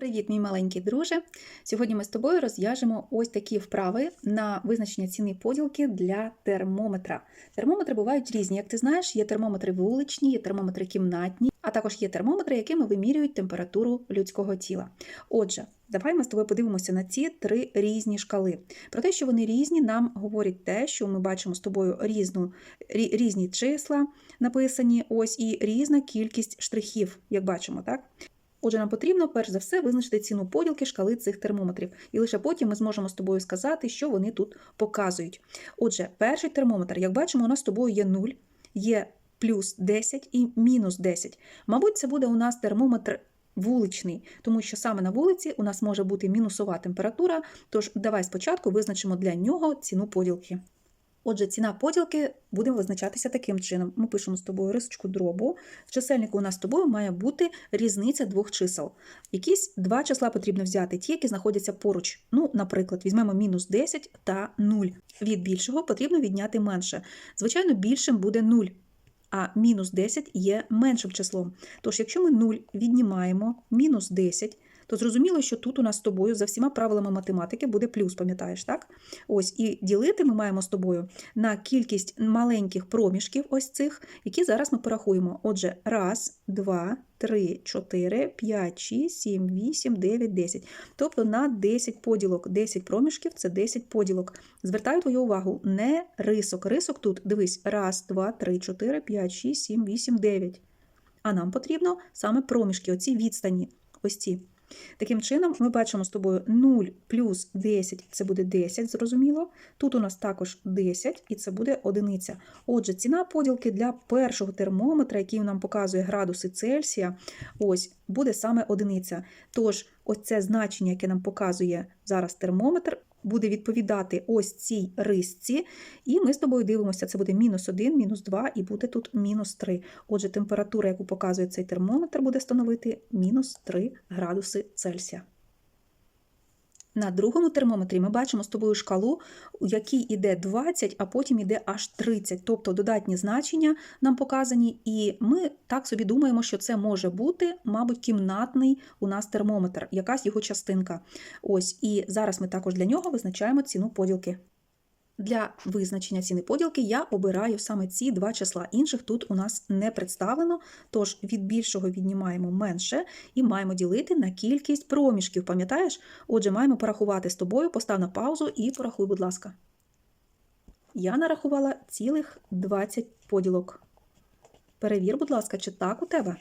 Привіт, мій маленький друже! Сьогодні ми з тобою розв'яжемо ось такі вправи на визначення ціни поділки для термометра. Термометри бувають різні. Як ти знаєш, є термометри вуличні, є термометри кімнатні, а також є термометри, якими вимірюють температуру людського тіла. Отже, давай ми з тобою подивимося на ці три різні шкали. Про те, що вони різні, нам говорить те, що ми бачимо з тобою різну, рі- різні числа написані, ось і різна кількість штрихів, як бачимо, так? Отже, нам потрібно перш за все визначити ціну поділки шкали цих термометрів, і лише потім ми зможемо з тобою сказати, що вони тут показують. Отже, перший термометр, як бачимо, у нас з тобою є 0, є плюс 10 і мінус 10. Мабуть, це буде у нас термометр вуличний, тому що саме на вулиці у нас може бути мінусова температура. Тож давай спочатку визначимо для нього ціну поділки. Отже, ціна поділки буде визначатися таким чином. Ми пишемо з тобою рисочку дробу. В чисельнику у нас з тобою має бути різниця двох чисел. Якісь два числа потрібно взяти, ті, які знаходяться поруч. Ну, наприклад, візьмемо мінус 10 та 0. Від більшого потрібно відняти менше. Звичайно, більшим буде 0, а мінус 10 є меншим числом. Тож, якщо ми 0 віднімаємо мінус 10, то зрозуміло, що тут у нас з тобою за всіма правилами математики буде плюс, пам'ятаєш, так? Ось, і ділити ми маємо з тобою на кількість маленьких проміжків, ось цих, які зараз ми порахуємо. Отже, раз, два, три, чотири, п'ять, шість, сім, вісім, дев'ять, десять. Тобто на 10 поділок, 10 проміжків це 10 поділок. Звертаю твою увагу, не рисок. Рисок тут, дивись, раз, два, три, чотири, п'ять, шість, сім, вісім, дев'ять. А нам потрібно саме проміжки, оці відстані, ось ці. Таким чином, ми бачимо з тобою 0 плюс 10 це буде 10, зрозуміло. Тут у нас також 10, і це буде одиниця. Отже, ціна поділки для першого термометра, який нам показує градуси Цельсія, ось буде саме одиниця. Тож, ось це значення, яке нам показує зараз термометр, буде відповідати ось цій рисці, і ми з тобою дивимося, це буде мінус 1, мінус 2 і буде тут мінус 3. Отже, температура, яку показує цей термометр, буде становити мінус 3 градуси Цельсія. На другому термометрі ми бачимо з тобою шкалу, у якій іде 20, а потім іде аж 30, тобто додатні значення нам показані, і ми так собі думаємо, що це може бути, мабуть, кімнатний у нас термометр, якась його частинка. Ось, і зараз ми також для нього визначаємо ціну поділки. Для визначення ціни поділки я обираю саме ці два числа. Інших тут у нас не представлено, тож від більшого віднімаємо менше і маємо ділити на кількість проміжків. Пам'ятаєш? Отже, маємо порахувати з тобою, постав на паузу і порахуй, будь ласка. Я нарахувала цілих 20 поділок. Перевір, будь ласка, чи так у тебе?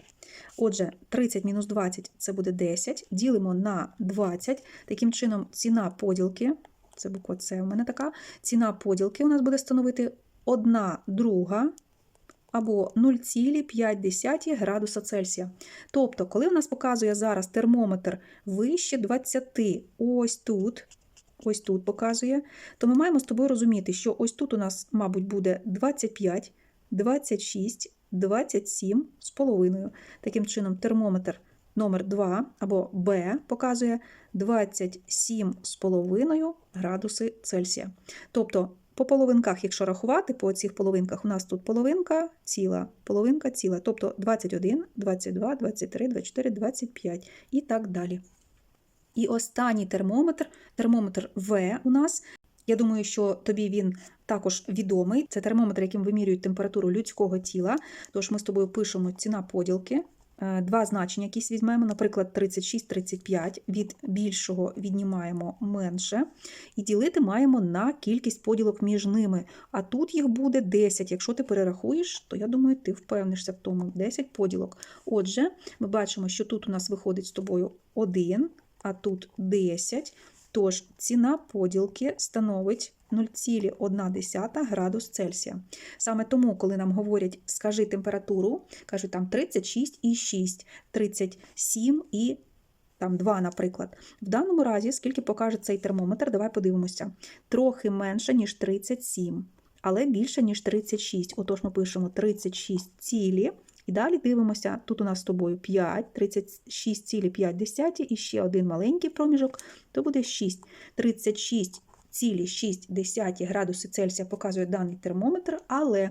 Отже, 30 мінус 20 це буде 10. Ділимо на 20. Таким чином, ціна поділки, це буква С у мене така, ціна поділки у нас буде становити 1 друга або 0,5 градуса Цельсія. Тобто, коли у нас показує зараз термометр вище 20, ось тут, ось тут показує, то ми маємо з тобою розуміти, що ось тут у нас, мабуть, буде 25, 26, 27 з половиною. Таким чином, термометр номер 2 або Б показує 27,5 градуси Цельсія. Тобто, по половинках, якщо рахувати, по цих половинках, у нас тут половинка ціла, половинка ціла, тобто 21, 22, 23, 24, 25 і так далі. І останній термометр, термометр В у нас. Я думаю, що тобі він також відомий. Це термометр, яким вимірюють температуру людського тіла. Тож ми з тобою пишемо ціна поділки. Е, Два значення якісь візьмемо, наприклад, 36-35. Від більшого віднімаємо менше. І ділити маємо на кількість поділок між ними. А тут їх буде 10. Якщо ти перерахуєш, то я думаю, ти впевнишся в тому 10 поділок. Отже, ми бачимо, що тут у нас виходить з тобою 1, а тут 10. Тож ціна поділки становить 0,1 градус Цельсія. Саме тому, коли нам говорять, скажи температуру, кажуть там 36,6, 37 і там 2, наприклад. В даному разі, скільки покаже цей термометр, давай подивимося. Трохи менше, ніж 37, але більше, ніж 36. Отож, ми пишемо 36 цілі. І далі дивимося, тут у нас з тобою 5, 36,5 і ще один маленький проміжок, то буде 6. 36,6 градуси Цельсія показує даний термометр, але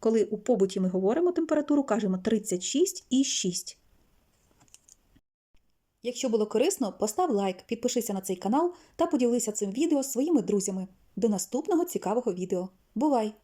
коли у побуті ми говоримо температуру, кажемо 36,6. Якщо було корисно, постав лайк, підпишися на цей канал та поділися цим відео з своїми друзями. До наступного цікавого відео. Бувай!